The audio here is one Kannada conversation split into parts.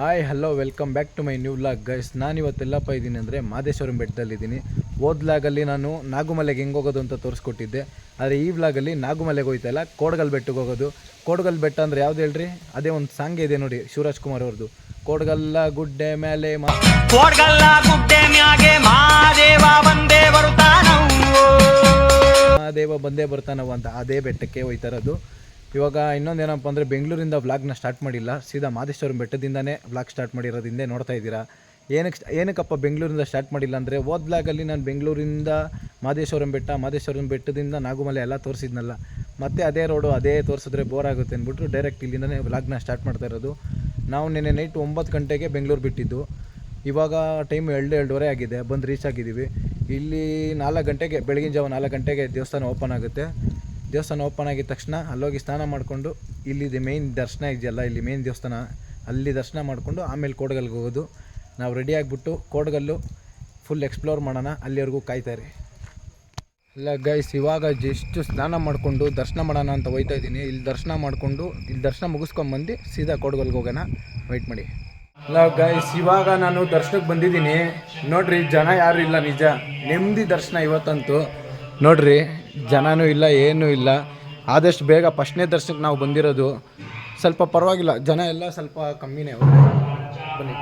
Hi hello welcome back to my new vlog guys ನಾನು ಇವತ್ತೆಲ್ಲಪ್ಪ ಇದ್ದೀನಿ ಅಂದರೆ ಮಾದೇಶ್ವರಂ ಬೆಟ್ಟದಲ್ಲಿದ್ದೀನಿ. ಓದ್ ವ್ಲಾಗಲ್ಲಿ ನಾನು ನಾಗುಮಲೆಗೆ ಹೆಂಗೆ ಹೋಗೋದು ಅಂತ ತೋರಿಸ್ಕೊಟ್ಟಿದ್ದೆ. ಆದರೆ ಈ ವ್ಲಾಗಲ್ಲಿ ನಾಗುಮಲೆಗೆ ಹೋಯ್ತಲ್ಲ ಕೋಡ್ಗಲ್ ಬೆಟ್ಟಕ್ಕೆ ಹೋಗೋದು. ಕೋಡ್ಗಲ್ ಬೆಟ್ಟ ಅಂದರೆ ಯಾವ್ದು ಹೇಳ್ರಿ? ಅದೇ ಒಂದು ಸಾಂಗ್ ಇದೆ ನೋಡಿ, ಶಿವರಾಜ್ ಕುಮಾರ್ ಅವ್ರದ್ದು ಕೋಡ್ಗಲ್ಲ ಗುಡ್ಡೆ ಮೇಲೆ ಕೋಡ್ಗಲ್ಲ ಗುಡ್ಡೆ ಮ್ಯಾಗೆ ಮಹಾದೇವ ಬಂದೇ ಬರುತ್ತಾನವು. ಮಹಾದೇವ ಬಂದೇ ಬರ್ತಾನವು ಅಂತ ಅದೇ ಬೆಟ್ಟಕ್ಕೆ ಹೋಯ್ತಾ ಇರೋದು ಇವಾಗ ಇನ್ನೊಂದೇನಪ್ಪ ಅಂದರೆ ಬೆಂಗಳೂರಿಂದ ವ್ಲಾಗ್ನ ಸ್ಟಾರ್ಟ್ ಮಾಡಿಲ್ಲ. ಸೀದಾ ಮಾದೇಶ್ವರಂ ಬೆಟ್ಟದಿಂದನೇ ವ್ಲಾಗ್ ಸ್ಟಾರ್ಟ್ ಮಾಡಿರೋದು ಹಿಂದೆ ನೋಡ್ತಾ ಇದ್ದೀರಾ. ಏನಕ್ಕೆ ಏನಕ್ಕಪ್ಪ ಬೆಂಗಳೂರಿಂದ ಸ್ಟಾರ್ಟ್ ಮಾಡಿಲ್ಲ ಅಂದರೆ ಓದ್ ನಾನು ಬೆಂಗಳೂರಿಂದ ಮಾದೇಶ್ವರಂ ಬೆಟ್ಟ ಮಾದೇಶ್ವರಂ ಬೆಟ್ಟದಿಂದ ನಾಗುಮಲೆ ಎಲ್ಲ ತೋರಿಸಿದ್ನಲ್ಲ. ಮತ್ತೆ ಅದೇ ರೋಡು ಅದೇ ತೋರಿಸಿದ್ರೆ ಬೋರ್ ಆಗುತ್ತೆ ಅಂದ್ಬಿಟ್ಟು ಡೈರೆಕ್ಟ್ ಇಲ್ಲಿಂದನೇ ವ್ಲಾಗ್ನ ಸ್ಟಾರ್ಟ್ ಮಾಡ್ತಾ ಇರೋದು. ನಾವು ನಿನ್ನೆ ನೈಟ್ ಒಂಬತ್ತು ಗಂಟೆಗೆ ಬೆಂಗಳೂರು ಬಿಟ್ಟಿದ್ದು. ಇವಾಗ ಟೈಮ್ ಎರಡು, ಎರಡೂವರೆ ಆಗಿದೆ. ಬಂದು ರೀಚ್ ಆಗಿದ್ದೀವಿ. ಇಲ್ಲಿ ನಾಲ್ಕು ಗಂಟೆಗೆ, ಬೆಳಗಿನ ಜಾವ ನಾಲ್ಕು ಗಂಟೆಗೆ ದೇವಸ್ಥಾನ ಓಪನ್ ಆಗುತ್ತೆ. ದೇವಸ್ಥಾನ ಓಪನ್ ಆಗಿದ ತಕ್ಷಣ ಅಲ್ಲೋಗಿ ಸ್ನಾನ ಮಾಡಿಕೊಂಡು ಇಲ್ಲಿದೆ ಮೇಯ್ನ್ ದರ್ಶನ ಇದೆಯಲ್ಲ, ಇಲ್ಲಿ ಮೇಯ್ನ್ ದೇವಸ್ಥಾನ, ಅಲ್ಲಿ ದರ್ಶನ ಮಾಡಿಕೊಂಡು ಆಮೇಲೆ ಕೋಡ್ಗಲ್ಗೆ ಹೋಗೋದು. ನಾವು ರೆಡಿ ಆಗಿಬಿಟ್ಟು ಕೋಡ್ಗಲ್ಲು ಫುಲ್ ಎಕ್ಸ್ಪ್ಲೋರ್ ಮಾಡೋಣ. ಅಲ್ಲಿವರೆಗೂ ಕಾಯ್ತಾರೆ ಇಲ್ಲ ಗೈಸ್ ಇವಾಗ ಜಸ್ಟ್ ಸ್ನಾನ ಮಾಡಿಕೊಂಡು ದರ್ಶನ ಮಾಡೋಣ ಅಂತ ಹೋಯ್ತಾ ಇದ್ದೀನಿ. ಇಲ್ಲಿ ದರ್ಶನ ಮಾಡಿಕೊಂಡು, ಇಲ್ಲಿ ದರ್ಶನ ಮುಗಿಸ್ಕೊಂಬಂದು ಸೀದಾ ಕೊಡಗಲ್ಗೆ ಹೋಗೋಣ. ವೆಯ್ಟ್ ಮಾಡಿ. ಅಲ್ಲ ಗೈಸ್ ಇವಾಗ ನಾನು ದರ್ಶನಕ್ಕೆ ಬಂದಿದ್ದೀನಿ. ನೋಡ್ರಿ, ಜನ ಯಾರು ಇಲ್ಲ ನಿಜ. ನೆಮ್ಮದಿ ದರ್ಶನ ಇವತ್ತಂತೂ. ನೋಡ್ರಿ, ಜನನೂ ಇಲ್ಲ, ಏನೂ ಇಲ್ಲ. ಆದಷ್ಟು ಬೇಗ ಫಸ್ಟ್ನೇ ದರ್ಶನಕ್ಕೆ ನಾವು ಬಂದಿರೋದು. ಸ್ವಲ್ಪ ಪರವಾಗಿಲ್ಲ, ಜನ ಎಲ್ಲ ಸ್ವಲ್ಪ ಕಮ್ಮಿನೇ. ಬನ್ನಿ.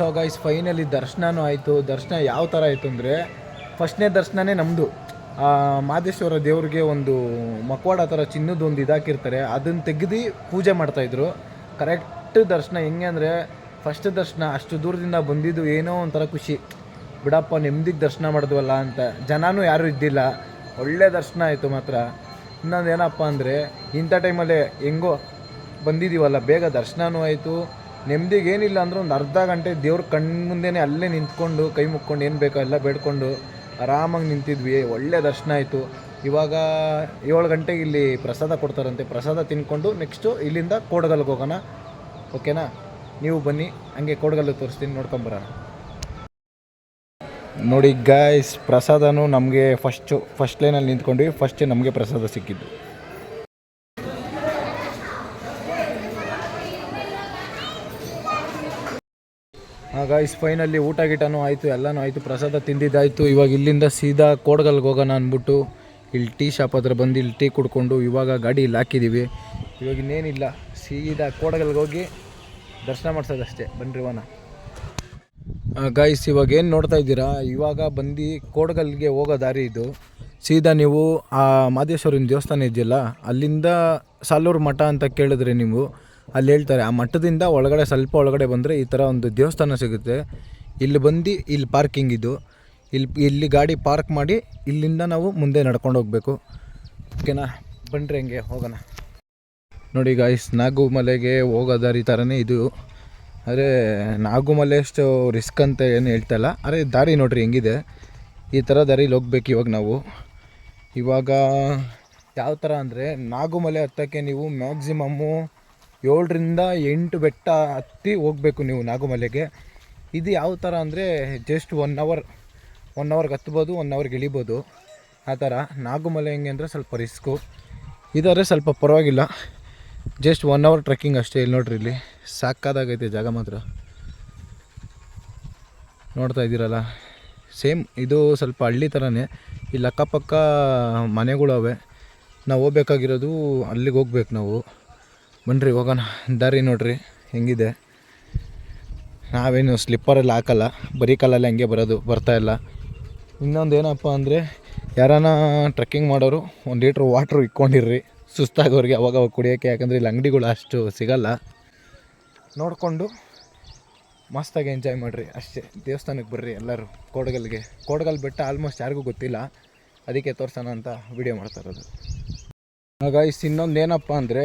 ಸೊ ಗೈಸ್ ಫೈನಲಿ ದರ್ಶನವೂ ಆಯಿತು. ದರ್ಶನ ಯಾವ ಥರ ಆಯಿತು ಅಂದರೆ, ಫಸ್ಟ್ನೇ ದರ್ಶನನೇ ನಮ್ಮದು ಮಾದೇಶ್ವರ ದೇವ್ರಿಗೆ ಒಂದು ಮಕ್ವಾಡ ಥರ ಚಿನ್ನದ ಒಂದು ಇದಾಕಿರ್ತಾರೆ. ಅದನ್ನು ತೆಗೆದು ಪೂಜೆ ಮಾಡ್ತಾಯಿದ್ರು ಕರೆಕ್ಟ್ ದರ್ಶನ ಹೆಂಗೆ ಅಂದರೆ ಫಸ್ಟ್ ದರ್ಶನ ಅಷ್ಟು ದೂರದಿಂದ ಬಂದಿದ್ದು ಏನೋ ಒಂಥರ ಖುಷಿ. ಬಿಡಪ್ಪ, ನೆಮ್ಮದಿಗೆ ದರ್ಶನ ಮಾಡಿದ್ವಲ್ಲ ಅಂತ. ಜನನೂ ಯಾರೂ ಇದ್ದಿಲ್ಲ. ಒಳ್ಳೆ ದರ್ಶನ ಆಯಿತು ಮಾತ್ರ. ಇನ್ನೊಂದು ಏನಪ್ಪ ಅಂದರೆ, ಇಂಥ ಟೈಮಲ್ಲೇ ಹೆಂಗೋ ಬಂದಿದ್ದೀವಲ್ಲ ಬೇಗ ದರ್ಶನವೂ ಆಯಿತು. ನೆಮ್ಮದಿಗೆ ಏನಿಲ್ಲ ಅಂದ್ರೆ ಒಂದು ಅರ್ಧ ಗಂಟೆ ದೇವ್ರ ಕಣ್ಣು ಅಲ್ಲೇ ನಿಂತ್ಕೊಂಡು, ಕೈ ಮುಕ್ಕೊಂಡು ಏನು ಬೇಕೋ ಎಲ್ಲ ಬೇಡ್ಕೊಂಡು ಆರಾಮಾಗಿ ನಿಂತಿದ್ವಿ. ಒಳ್ಳೆ ದರ್ಶನ ಆಯಿತು. ಇವಾಗ ಏಳು ಗಂಟೆಗೆ ಇಲ್ಲಿ ಪ್ರಸಾದ ಕೊಡ್ತಾರಂತೆ. ಪ್ರಸಾದ ತಿನ್ಕೊಂಡು ನೆಕ್ಸ್ಟು ಇಲ್ಲಿಂದ ಕೋಡಗಲ್ಗೆ ಹೋಗೋಣ. ಓಕೆನಾ ನೀವು ಬನ್ನಿ, ಹಂಗೆ ಕೋಡಗಲ್ಲು ತೋರಿಸ್ತೀನಿ ನೋಡ್ಕೊಂಬರೋಣ ನೋಡಿ ಗಾಯ್ಸ್ ಪ್ರಸಾದನೂ ನಮಗೆ ಫಸ್ಟು ಫಸ್ಟ್ ಲೈನಲ್ಲಿ ನಿಂತ್ಕೊಂಡ್ವಿ. ಫಸ್ಟೇ ನಮಗೆ ಪ್ರಸಾದ ಸಿಕ್ಕಿದ್ದು. ಗಾಯ್ಸ್ ಫೈನಲ್ಲಿ ಊಟ ಗೀಟನೂ ಆಯಿತು, ಎಲ್ಲನೂ ಆಯಿತು, ಪ್ರಸಾದ ತಿಂದಿದ್ದಾಯಿತು. ಇವಾಗ ಇಲ್ಲಿಂದ ಸೀದಾ ಕೋಡ್ಗಲ್ಗೆ ಹೋಗೋಣ ಅಂದ್ಬಿಟ್ಟು ಇಲ್ಲಿ ಟೀ ಶಾಪ್ ಹತ್ರ ಬಂದು ಇಲ್ಲಿ ಟೀ ಕುಡ್ಕೊಂಡು ಇವಾಗ ಗಾಡಿ ಇಲ್ಲಿ ಹಾಕಿದ್ದೀವಿ. ಇವಾಗ ಇನ್ನೇನಿಲ್ಲ, ಸೀದಾ ಕೋಡಗಲ್ಗೆ ಹೋಗಿ ದರ್ಶನ ಮಾಡ್ಸೋದಷ್ಟೇ. ಬನ್ರಿ ವನ. ಗಾಯ್ಸ್ ಇವಾಗ ಏನು ನೋಡ್ತಾ ಇದ್ದೀರಾ? ಇವಾಗ ಬಂದು ಕೋಡಗಲ್ಗೆ ಹೋಗೋ ದಾರಿ ಇದು. ಸೀದಾ ನೀವು ಆ ಮಾದೇಶ್ವರಿನ ದೇವಸ್ಥಾನ ಇದೆಯಲ್ಲ, ಅಲ್ಲಿಂದ ಸಾಲೂರು ಮಠ ಅಂತ ಕೇಳಿದ್ರೆ ನೀವು ಅಲ್ಲಿ ಹೇಳ್ತಾರೆ, ಆ ಮಠದಿಂದ ಒಳಗಡೆ, ಸ್ವಲ್ಪ ಒಳಗಡೆ ಬಂದರೆ ಈ ಥರ ಒಂದು ದೇವಸ್ಥಾನ ಸಿಗುತ್ತೆ. ಇಲ್ಲಿ ಬಂದು, ಇಲ್ಲಿ ಪಾರ್ಕಿಂಗ್ ಇದು. ಇಲ್ಲಿ ಇಲ್ಲಿ ಗಾಡಿ ಪಾರ್ಕ್ ಮಾಡಿ, ಇಲ್ಲಿಂದ ನಾವು ಮುಂದೆ ನಡ್ಕೊಂಡು ಹೋಗಬೇಕು. ಓಕೆನಾ ಬಂದರೆ ಹಂಗೆ? ಹೋಗೋಣ. ನೋಡಿ ಗಾಯ್ಸ್ ನಾಗುಮಲೆಗೆ ಹೋಗೋ ದಾರಿ ಥರನೇ ಇದು. ಆದರೆ ನಾಗುಮಲೆ ಅಷ್ಟು ರಿಸ್ಕ್ ಅಂತ ಏನು ಹೇಳ್ತಾ ಇಲ್ಲ. ಅರೆ, ದಾರಿ ನೋಡ್ರಿ ಹೆಂಗಿದೆ. ಈ ಥರ ದಾರಿಲಿ ಹೋಗ್ಬೇಕು ಇವಾಗ ನಾವು. ಇವಾಗ ಯಾವ ಥರ ಅಂದರೆ, ನಾಗುಮಲೆ ಹತ್ತಕ್ಕೆ ನೀವು ಮ್ಯಾಕ್ಸಿಮಮ್ಮು ಏಳರಿಂದ ಎಂಟು ಬೆಟ್ಟ ಹತ್ತಿ ಹೋಗಬೇಕು ನೀವು ನಾಗುಮಲೆಗೆ. ಇದು ಯಾವ ಥರ ಅಂದರೆ ಜಸ್ಟ್ ಒನ್ ಅವರ್ ಒನ್ ಅವರ್ಗೆ ಹತ್ಬೋದು ಒನ್ ಅವರ್ಗೆ ಇಳಿಬೋದು ಆ ಥರ. ನಾಗುಮಲೆ ಹೆಂಗೆ ಅಂದರೆ ಸ್ವಲ್ಪ ರಿಸ್ಕು ಇದಾದರೆ ಸ್ವಲ್ಪ ಪರವಾಗಿಲ್ಲ. ಜಸ್ಟ್ ಒನ್ ಅವರ್ ಟ್ರೆಕ್ಕಿಂಗ್ ಅಷ್ಟೇ ಇಲ್ಲಿ ನೋಡ್ರಿ ಇಲ್ಲಿ. ಸಾಕಾದಾಗೈತೆ ಜಾಗ ಮಾತ್ರ. ನೋಡ್ತಾ ಇದ್ದೀರಲ್ಲ? ಸೇಮ್ ಇದು ಸ್ವಲ್ಪ ಹಳ್ಳಿ ಥರನೇ. ಇಲ್ಲಿ ಅಕ್ಕಪಕ್ಕ ಮನೆಗಳವೆ. ನಾವು ಹೋಗ್ಬೇಕಾಗಿರೋದು ಅಲ್ಲಿಗೆ ಹೋಗ್ಬೇಕು ನಾವು. ಬನ್ನಿರಿ ಹೋಗೋಣ. ದಾರಿ ನೋಡ್ರಿ, ಹೆಂಗಿದೆ? ನಾವೇನು ಸ್ಲಿಪ್ಪರಲ್ಲಿ ಹಾಕಲ್ಲ, ಬರೀ ಕಾಲಲ್ಲಿ ಹಂಗೆ ಬರೋದು, ಬರ್ತಾ ಇಲ್ಲ. ಇನ್ನೊಂದು ಏನಪ್ಪ ಅಂದರೆ, ಯಾರಾನ ಟ್ರೆಕ್ಕಿಂಗ್ ಮಾಡೋರು, ಒಂದು ಲೀಟ್ರ್ ವಾಟ್ರ್ ಇಕ್ಕೊಂಡಿರ್ರಿ ಸುಸ್ತಾಗೋರಿಗೆ ಅವಾಗ ಅವಾಗ ಕುಡಿಯೋಕ್ಕೆ, ಯಾಕಂದರೆ ಇಲ್ಲಿ ಅಂಗಡಿಗಳು ಅಷ್ಟು ಸಿಗಲ್ಲ. ನೋಡಿಕೊಂಡು ಮಸ್ತಾಗಿ ಎಂಜಾಯ್ ಮಾಡಿರಿ. ಅಷ್ಟೇ, ದೇವಸ್ಥಾನಕ್ಕೆ ಬರ್ರಿ ಎಲ್ಲರೂ, ಕೋಡಗಲ್ಗೆ. ಕೋಡಗಲ್ ಬೆಟ್ಟ ಆಲ್ಮೋಸ್ಟ್ ಯಾರಿಗೂ ಗೊತ್ತಿಲ್ಲ. ಅದಕ್ಕೆ ತೋರ್ಸೋಣ ಅಂತ ವಿಡಿಯೋ ಮಾಡ್ತಾ ಇರೋದು. ಇಸ್ ಇನ್ನೊಂದು ಏನಪ್ಪ ಅಂದರೆ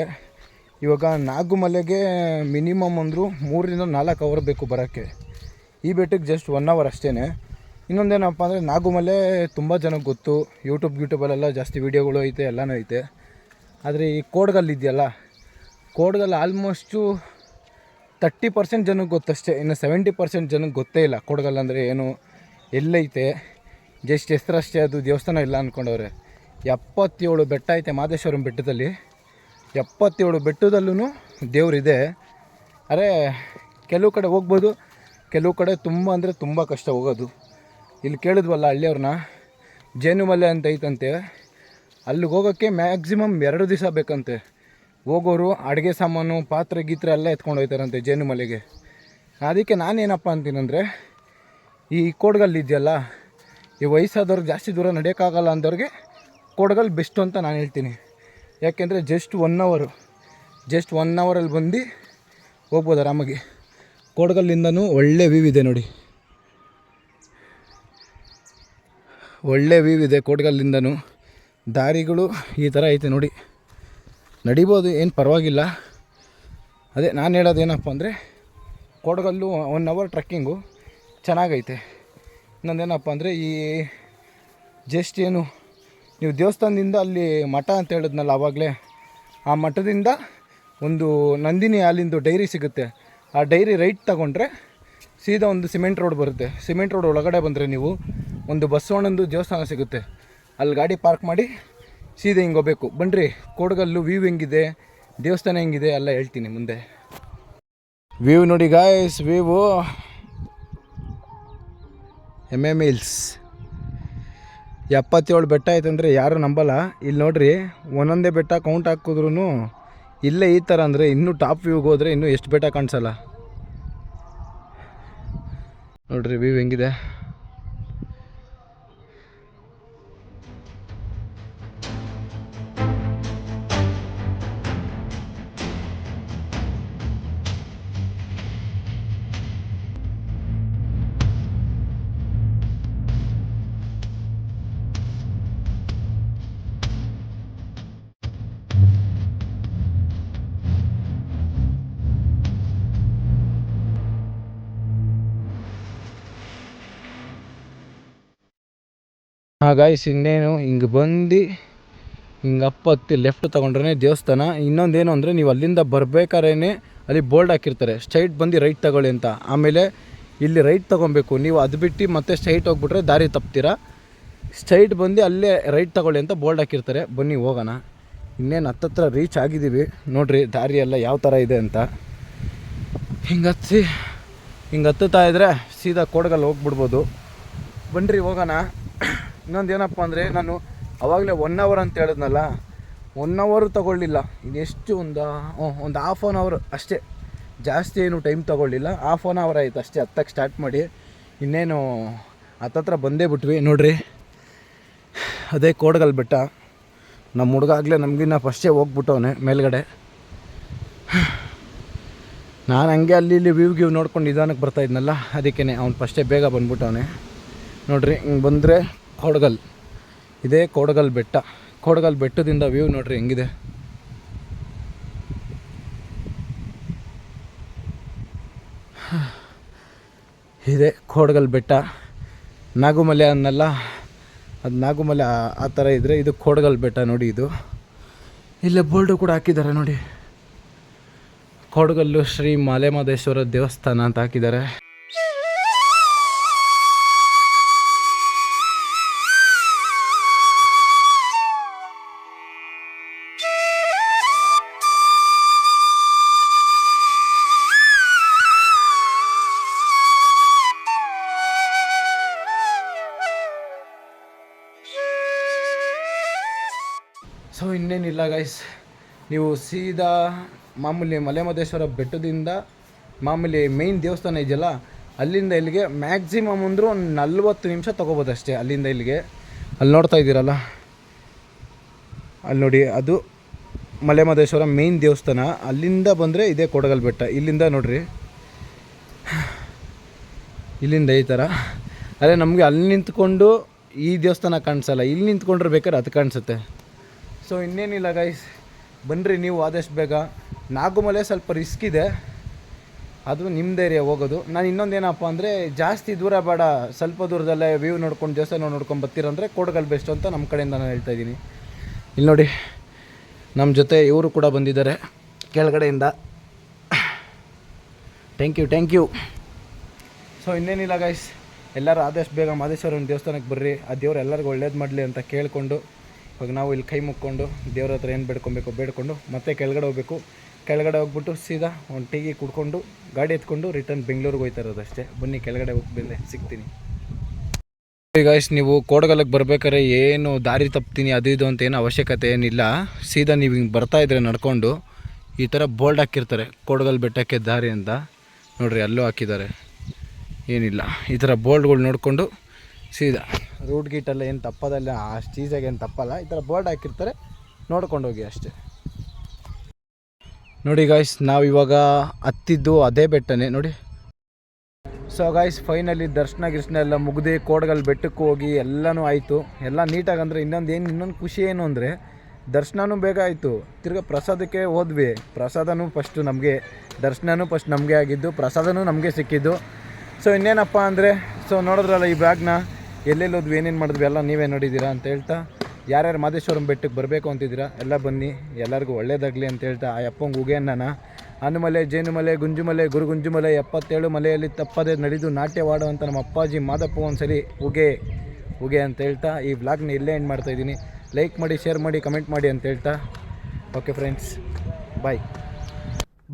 ಇವಾಗ ನಾಗುಮಲೆಗೆ ಮಿನಿಮಮ್ ಅಂದರೂ ಮೂರರಿಂದ ನಾಲ್ಕು ಅವರ್ ಬೇಕು ಬರೋಕ್ಕೆ. ಈ ಬೆಟ್ಟಕ್ಕೆ ಜಸ್ಟ್ ಒನ್ ಅವರ್ ಅಷ್ಟೇ ಇನ್ನೊಂದೇನಪ್ಪ ಅಂದರೆ ನಾಗುಮಲೆ ತುಂಬ ಜನಕ್ಕೆ ಗೊತ್ತು. ಯೂಟ್ಯೂಬ್ ಯೂಟ್ಯೂಬಲ್ಲೆಲ್ಲ ಜಾಸ್ತಿ ವೀಡಿಯೋಗಳು ಐತೆ, ಎಲ್ಲನೂ ಐತೆ. ಆದರೆ ಈ ಕೋಡ್ಗಲ್ ಇದೆಯಲ್ಲ, ಕೋಡ್ಗಲ್ ಆಲ್ಮೋಸ್ಟು ತರ್ಟಿ ಪರ್ಸೆಂಟ್ ಜನಕ್ಕೆ ಗೊತ್ತಷ್ಟೇ ಇನ್ನು ಸೆವೆಂಟಿ ಪರ್ಸೆಂಟ್ ಜನಕ್ಕೆ ಗೊತ್ತೇ ಇಲ್ಲ ಕೋಡ್ಗಲ್ ಅಂದರೆ ಏನು, ಎಲ್ಲೈತೆ. ಜಸ್ಟ್ ಹೆಸ್ರಷ್ಟೇ ಅದು ದೇವಸ್ಥಾನ ಇಲ್ಲ ಅಂದ್ಕೊಂಡವ್ರೆ ಎಪ್ಪತ್ತೇಳು ಬೆಟ್ಟ ಐತೆ ಮಾದೇಶ್ವರಂ ಬೆಟ್ಟದಲ್ಲಿ. ಎಪ್ಪತ್ತೇಳು ಬೆಟ್ಟದಲ್ಲೂ ದೇವರಿದೆ. ಅರೆ, ಕೆಲವು ಕಡೆ ಹೋಗ್ಬೋದು, ಕೆಲವು ಕಡೆ ತುಂಬ ಅಂದರೆ ತುಂಬ ಕಷ್ಟ ಹೋಗೋದು. ಇಲ್ಲಿ ಕೇಳಿದ್ವಲ್ಲ ಹಳ್ಳಿಯವ್ರನ್ನ, ಜೇನುಮಲೆ ಅಂತ ಐತಂತೆ. ಅಲ್ಲಿಗೆ ಹೋಗೋಕ್ಕೆ ಮ್ಯಾಕ್ಸಿಮಮ್ ಎರಡು ದಿವಸ ಬೇಕಂತೆ. ಹೋಗೋರು, ಅಡುಗೆ ಸಾಮಾನು, ಪಾತ್ರೆ ಗೀತ್ರೆ ಎಲ್ಲ ಎತ್ಕೊಂಡು ಹೋಗ್ತಾರಂತೆ ಜೇನುಮಲೆಗೆ. ಅದಕ್ಕೆ ನಾನೇನಪ್ಪ ಅಂತೀನಂದರೆ, ಈ ಕೋಡ್ಗಲ್ ಇದೆಯಲ್ಲ, ಈ ವಯಸ್ಸಾದವ್ರಿಗೆ ಜಾಸ್ತಿ ದೂರ ನಡೆಯೋಕ್ಕಾಗಲ್ಲ ಅಂದವ್ರಿಗೆ, ಕೋಡ್ಗಲ್ ಬೆಸ್ಟು ಅಂತ ನಾನು ಹೇಳ್ತೀನಿ. ಯಾಕೆಂದರೆ ಜಸ್ಟ್ ಒನ್ ಅವರು ಜಸ್ಟ್ ಒನ್ ಅವರಲ್ಲಿ ಬಂದು ಹೋಗ್ಬೋದು ಆರಾಮಾಗಿ ಕೋಡ್ಗಲ್ಲಿಂದನೂ ಒಳ್ಳೆ ವ್ಯೂ ಇದೆ ನೋಡಿ. ಒಳ್ಳೆ ವ್ಯೂ ಇದೆ ಕೋಟ್ಗಲ್ಲಿಂದನೂ ದಾರಿಗಳು ಈ ಥರ ಐತೆ ನೋಡಿ. ನಡಿಬೋದು, ಏನು ಪರವಾಗಿಲ್ಲ. ಅದೇ ನಾನು ಹೇಳೋದು ಏನಪ್ಪ ಅಂದರೆ, ಕೊಡಗಲ್ಲು ಒನ್ ಅವರ್ ಟ್ರೆಕ್ಕಿಂಗು ಚೆನ್ನಾಗೈತೆ. ಇನ್ನೊಂದೇನಪ್ಪ ಅಂದರೆ ಈ ಜಸ್ಟ್ ಏನು ನೀವು ದೇವಸ್ಥಾನದಿಂದ ಅಲ್ಲಿ ಮಠ ಅಂತ ಹೇಳಿದ್ನಲ್ಲ ಆವಾಗಲೇ, ಆ ಮಠದಿಂದ ಒಂದು ನಂದಿನಿ ಹಾಲಿಂದು ಡೈರಿ ಸಿಗುತ್ತೆ. ಆ ಡೈರಿ ರೈಟ್ ತಗೊಂಡ್ರೆ ಸೀದಾ ಒಂದು ಸಿಮೆಂಟ್ ರೋಡ್ ಬರುತ್ತೆ. ಸಿಮೆಂಟ್ ರೋಡ್ ಒಳಗಡೆ ಬಂದರೆ ನೀವು ಒಂದು ಬಸವಣ್ಣಂದು ದೇವಸ್ಥಾನ ಸಿಗುತ್ತೆ. ಅಲ್ಲಿ ಗಾಡಿ ಪಾರ್ಕ್ ಮಾಡಿ ಸೀದಾ ಹಿಂಗೆ ಹೋಗ್ಬೇಕು. ಬನ್ನಿರಿ ಕೋಡ್ಗಲ್ಲು ವ್ಯೂ ಹೆಂಗಿದೆ, ದೇವಸ್ಥಾನ ಹೆಂಗಿದೆ ಎಲ್ಲ ಹೇಳ್ತೀನಿ ಮುಂದೆ. ವ್ಯೂ ನೋಡಿ guys view M M hills ಎಪ್ಪತ್ತೇಳು ಬೆಟ್ಟ ಆಯ್ತಂದರೆ ಯಾರೂ ನಂಬಲ್ಲ. ಇಲ್ಲಿ ನೋಡ್ರಿ, ಒಂದೊಂದೇ ಬೆಟ್ಟ ಕೌಂಟ್ ಹಾಕಿದ್ರೂ ಇಲ್ಲೇ ಈ ಥರ ಅಂದರೆ ಇನ್ನೂ ಟಾಪ್ ವ್ಯೂಗೆ ಹೋದರೆ ಇನ್ನೂ ಎಷ್ಟು ಬೆಟ್ಟ ಕಾಣಿಸಲ್ಲ. ನೋಡ್ರಿ ವ್ಯೂ ಹೆಂಗಿದೆ? ಗಾಯ್ಸ್ ಇನ್ನೇನು, ಹಿಂಗೆ ಬಂದು, ಹಿಂಗೆ ಅಪ್ಪತ್ತಿ ಲೆಫ್ಟ್ ತೊಗೊಂಡ್ರೆ ದೇವಸ್ಥಾನ. ಇನ್ನೊಂದೇನು ಅಂದರೆ ನೀವು ಅಲ್ಲಿಂದ ಬರಬೇಕಾದ್ರೇ ಅಲ್ಲಿ ಬೋಲ್ಡ್ ಹಾಕಿರ್ತಾರೆ. ಸ್ಟ್ರೈಟ್ ಬಂದು ರೈಟ್ ತಗೊಳ್ಳಿ ಅಂತ. ಆಮೇಲೆ ಇಲ್ಲಿ ರೈಟ್ ತೊಗೊಬೇಕು ನೀವು ಅದು ಬಿಟ್ಟು ಮತ್ತೆ ಸ್ಟ್ರೈಟ್ ಹೋಗ್ಬಿಟ್ರೆ ದಾರಿ ತಪ್ತೀರಾ? ಸ್ಟ್ರೈಟ್ ಬಂದು ಅಲ್ಲೇ ರೈಟ್ ತಗೊಳ್ಳಿ ಅಂತ ಬೋಲ್ಡ್ ಹಾಕಿರ್ತಾರೆ. ಬನ್ನಿ, ಹೋಗೋಣ. ಇನ್ನೇನು ಹತ್ತತ್ರ ರೀಚ್ ಆಗಿದ್ದೀವಿ. ನೋಡಿರಿ, ದಾರಿ ಎಲ್ಲ ಯಾವ ಥರ ಇದೆ ಅಂತ. ಹಿಂಗೆ ಹತ್ತಿ, ಹಿಂಗೆ ಹತ್ತುತ್ತಾ ಇದ್ದರೆ ಸೀದಾ ಕೋಡ್ಗಲ್ಲಿ ಹೋಗ್ಬಿಡ್ಬೋದು. ಬನ್ನಿರಿ ಹೋಗೋಣ. ಇನ್ನೊಂದು ಏನಪ್ಪ ಅಂದರೆ ನಾನು ಅವಾಗಲೇ ಒನ್ ಅವರ್ ಅಂತ ಹೇಳಿದ್ನಲ್ಲ ಒನ್ ಅವರು ತಗೊಳ್ಳಿಲ್ಲ. ಇನ್ನೆಷ್ಟು ಒಂದು ಒಂದು ಹಾಫ್ ಆನ್ ಅವರ್ ಅಷ್ಟೇ. ಜಾಸ್ತಿ ಏನು ಟೈಮ್ ತಗೊಳ್ಳಿಲ್ಲ. ಹಾಫ್ ಆನ್ ಅವರ್ ಆಯಿತು ಅಷ್ಟೇ, ಹತ್ತಕ್ಕೆ ಸ್ಟಾರ್ಟ್ ಮಾಡಿ. ಇನ್ನೇನು ಹತ್ತತ್ರ ಬಂದೇ ಬಿಟ್ವಿ ನೋಡ್ರಿ. ಅದೇ ಕೋಡ್ಗಲ್ ಬೆಟ್ಟ. ನಮ್ಮ ಹುಡುಗ ಆಗಲೇ ನಮಗಿನ್ನ ಫಸ್ಟೇ ಹೋಗ್ಬಿಟ್ಟವನೆ ಮೇಲ್ಗಡೆ. ನಾನು ಹಂಗೆ ಅಲ್ಲಿ ಇಲ್ಲಿ ವ್ಯೂ ಗ್ಯೂ ನೋಡ್ಕೊಂಡು ನಿಧಾನಕ್ಕೆ ಬರ್ತಾ ಇದ್ನಲ್ಲ ಅದಕ್ಕೇ ಅವ್ನು ಫಸ್ಟೇ ಬೇಗ ಬಂದ್ಬಿಟ್ಟವನೆ. ನೋಡ್ರಿ, ಹಿಂಗೆ ಬಂದರೆ ಕೋಡ್ಗಲ್. ಇದೇ ಕೊಡಗಲ್ ಬೆಟ್ಟ. ಕೊಡಗಲ್ ಬೆಟ್ಟದಿಂದ ವ್ಯೂ ನೋಡ್ರಿ ಹೆಂಗಿದೆ. ಇದೆ ಕೋಡ್ಗಲ್ ಬೆಟ್ಟ. ನಾಗುಮಲೆ ಅನ್ನಲ್ಲ, ಅದು ನಾಗುಮಲೆ ಆ- ಥರ ಇದ್ದರೆ ಇದು ಕೋಡ್ಗಲ್ ಬೆಟ್ಟ ನೋಡಿ ಇದು. ಇಲ್ಲೇ ಬೋರ್ಡು ಕೂಡ ಹಾಕಿದ್ದಾರೆ ನೋಡಿ. ಕೋಡ್ಗಲ್ಲು ಶ್ರೀ ಮಾಲೆಮಹದೇಶ್ವರ ದೇವಸ್ಥಾನ ಅಂತ ಹಾಕಿದ್ದಾರೆ. ಇನ್ನೇನಿಲ್ಲ ಗೈಸ್ ನೀವು ಸೀದಾ ಮಾಮೂಲಿ ಮಲೆಮಹದೇಶ್ವರ ಬೆಟ್ಟದಿಂದ ಮಾಮೂಲಿ ಮೇಯ್ನ್ ದೇವಸ್ಥಾನ ಇದೆಯಲ್ಲ, ಅಲ್ಲಿಂದ ಇಲ್ಲಿಗೆ ಮ್ಯಾಕ್ಸಿಮಮ್ ಅಂದರೂ ಒಂದು ನಲ್ವತ್ತು ನಿಮಿಷ ತೊಗೋಬೋದು ಅಷ್ಟೇ ಅಲ್ಲಿಂದ ಇಲ್ಲಿಗೆ. ಅಲ್ಲಿ ನೋಡ್ತಾ ಇದ್ದೀರಲ್ಲ? ಅಲ್ಲಿ ನೋಡಿ, ಅದು ಮಲೆಮಹದೇಶ್ವರ ಮೇಯ್ನ್ ದೇವಸ್ಥಾನ. ಅಲ್ಲಿಂದ ಬಂದರೆ ಇದೇ ಕೊಡಗಲ್ ಬೆಟ್ಟ. ಇಲ್ಲಿಂದ ನೋಡಿರಿ. ಇಲ್ಲಿಂದ ಈ ಥರ ಅದೇ ನಮಗೆ ಅಲ್ಲಿ ನಿಂತ್ಕೊಂಡು ಈ ದೇವಸ್ಥಾನ ಕಾಣಿಸಲ್ಲ, ಇಲ್ಲಿ ನಿಂತ್ಕೊಂಡ್ರೆ ಬೇಕಾದ್ರೆ ಅದು ಕಾಣಿಸುತ್ತೆ. ಸೊ ಇನ್ನೇನಿಲ್ಲ ಗೈಸ್ ಬನ್ನಿರಿ ನೀವು ಆದಷ್ಟು ಬೇಗ. ನಾಗುಮಲೆ ಸ್ವಲ್ಪ ರಿಸ್ಕ್ ಇದೆ. ಅದು ನಿಮ್ಮದೇ ಏರಿಯಾ ಹೋಗೋದು. ನಾನು ಇನ್ನೊಂದೇನಪ್ಪ ಅಂದರೆ, ಜಾಸ್ತಿ ದೂರ ಬೇಡ. ಸ್ವಲ್ಪ ದೂರದಲ್ಲೇ ವ್ಯೂ ನೋಡ್ಕೊಂಡು, ದೇವಸ್ಥಾನ ನೋಡ್ಕೊಂಡು ಬರ್ತೀರಂದರೆ ಕೋಡ್ಗಲ್ ಬೆಸ್ಟ್ ಅಂತ ನಮ್ಮ ಕಡೆಯಿಂದ ನಾನು ಹೇಳ್ತಾ ಇದ್ದೀನಿ. ಇಲ್ಲಿ ನೋಡಿ ನಮ್ಮ ಜೊತೆ ಇವರು ಕೂಡ ಬಂದಿದ್ದಾರೆ. ಕೆಳಗಡೆಯಿಂದ. Thank you thank you so ಇನ್ನೇನಿಲ್ಲ ಗೈಸ್ ಎಲ್ಲರೂ ಆದಷ್ಟು ಬೇಗ ಮಾದೇಶ್ವರನ ದೇವಸ್ಥಾನಕ್ಕೆ ಬರ್ರಿ. ಆ ದೇವ್ರು ಎಲ್ಲರಿಗೂ ಒಳ್ಳೇದು ಮಾಡಲಿ ಅಂತ ಕೇಳಿಕೊಂಡು. ಇವಾಗ ನಾವು ಇಲ್ಲಿ ಕೈ ಮುಕ್ಕೊಂಡು ದೇವ್ರ ಹತ್ರ ಏನು ಬೇಡ್ಕೊಬೇಕು ಬೇಡ್ಕೊಂಡು ಮತ್ತೆ ಕೆಳಗಡೆ ಹೋಗ್ಬೇಕು. ಕೆಳಗಡೆ ಹೋಗ್ಬಿಟ್ಟು ಸೀದಾ ಒಂದು ಟೀಗಿ ಕುಡ್ಕೊಂಡು ಗಾಡಿ ಎತ್ಕೊಂಡು ರಿಟರ್ನ್ ಬೆಂಗಳೂರಿಗೆ ಹೋಗ್ತಾ ಇರೋದಷ್ಟೇ ಬನ್ನಿ, ಕೆಳಗಡೆ ಹೋಗಿ ಸಿಗ್ತೀನಿ. ಗಾಯ್ಸ್ ನೀವು ಕೋಡಗಲಕ್ಕೆ ಬರ್ಬೇಕಾದ್ರೆ ಏನು ದಾರಿ ತಪ್ತೀನಿ, ಅದು ಇದು ಅಂತ ಏನು ಅವಶ್ಯಕತೆ ಏನಿಲ್ಲ. ಸೀದಾ ನೀವು ಹಿಂಗೆ ಬರ್ತಾ ಇದ್ರೆ ನಡ್ಕೊಂಡು ಈ ಥರ ಬೋಲ್ಡ್ ಹಾಕಿರ್ತಾರೆ, ಕೋಡಗಲ್ ಬೆಟ್ಟಕ್ಕೆ ದಾರಿ ಅಂತ. ನೋಡ್ರಿ, ಅಲ್ಲೂ ಹಾಕಿದ್ದಾರೆ. ಏನಿಲ್ಲ, ಈ ಥರ ಬೋಲ್ಡ್ಗಳು ನೋಡಿಕೊಂಡು ಸೀದಾ. ರೂಟ್ ಗೀಟೆಲ್ಲ ಏನು ತಪ್ಪದಲ್ಲ ಅಷ್ಟು ಚೀಸಾಗಿ ಏನು ತಪ್ಪಲ್ಲ, ಈ ಥರ ಬೋರ್ಡ್ ಹಾಕಿರ್ತಾರೆ, ನೋಡ್ಕೊಂಡು ಹೋಗಿ ಅಷ್ಟೇ. ನೋಡಿ ಗಾಯ್ಸ್ ನಾವು ಇವಾಗ ಹತ್ತಿದ್ದು ಅದೇ ಬೆಟ್ಟನೇ, ನೋಡಿ. ಸೊ ಗಾಯ್ಸ್ ಫೈನಲಿ ದರ್ಶನ ಗಿರ್ಶನ ಎಲ್ಲ ಮುಗ್ದು ಕೋಡ್ಗಲ್ ಬೆಟ್ಟಕ್ಕೆ ಹೋಗಿ ಎಲ್ಲನೂ ಆಯಿತು. ಎಲ್ಲ ನೀಟಾಗಿ ಅಂದರೆ ಇನ್ನೊಂದು ಏನು, ಇನ್ನೊಂದು ಖುಷಿ ಏನು ಅಂದರೆ ದರ್ಶನವೂ ಬೇಗ ಆಯಿತು. ತಿರ್ಗಾ ಪ್ರಸಾದಕ್ಕೆ ಹೋದ್ವಿ. ಪ್ರಸಾದನೂ ಫಸ್ಟು ನಮಗೆ ದರ್ಶನವೂ ಫಸ್ಟ್ ನಮಗೆ ಆಗಿದ್ದು, ಪ್ರಸಾದನೂ ನಮಗೆ ಸಿಕ್ಕಿದ್ದು. ಸೊ ಇನ್ನೇನಪ್ಪ ಅಂದರೆ ಸೊ ನೋಡಿದ್ರಲ್ಲ ಈ ಬ್ಯಾಗ್ನ? ಎಲ್ಲೆಲ್ಲೋದ್ವಿ ಏನೇನು ಮಾಡಿದ್ವಿ, ಎಲ್ಲ ನೀವೇ ನೋಡಿದ್ದೀರಾ ಅಂತ ಹೇಳ್ತಾ, ಯಾರ್ಯಾರು ಮಾದೇಶ್ವರಂ ಬೆಟ್ಟಕ್ಕೆ ಬರಬೇಕು ಅಂತಿದ್ದೀರಾ, ಎಲ್ಲ ಬನ್ನಿ, ಎಲ್ಲರಿಗೂ ಒಳ್ಳೇದಾಗಲಿ ಅಂತ ಹೇಳ್ತಾ, ಆ ಅಪ್ಪಂಗೆ ಉಗೇನ ಹನುಮಲೆ, ಜೇನುಮಲೆ, ಗುಂಜುಮಲೆ, ಗುರುಗುಂಜುಮಲೆ, ಎಪ್ಪತ್ತೇಳು ಮಲೆಯಲ್ಲಿ ತಪ್ಪದೆ ನಡೆದು ನಾಟ್ಯವಾಡುವಂಥ ನಮ್ಮ ಅಪ್ಪಾಜಿ ಮಾದಪ್ಪ ಒಂದ್ಸರಿ ಉಗೆ ಉಗೆ ಅಂತ ಹೇಳ್ತಾ, ಈ ವ್ಲಾಗ್ನ ಇಲ್ಲೇ ಎಂಡ್ ಮಾಡ್ತಾಯಿದ್ದೀನಿ ಲೈಕ್ ಮಾಡಿ ಶೇರ್ ಮಾಡಿ ಕಮೆಂಟ್ ಮಾಡಿ ಅಂತ ಹೇಳ್ತಾ. Okay friends bye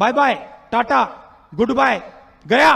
bye bye tata good bye Gaya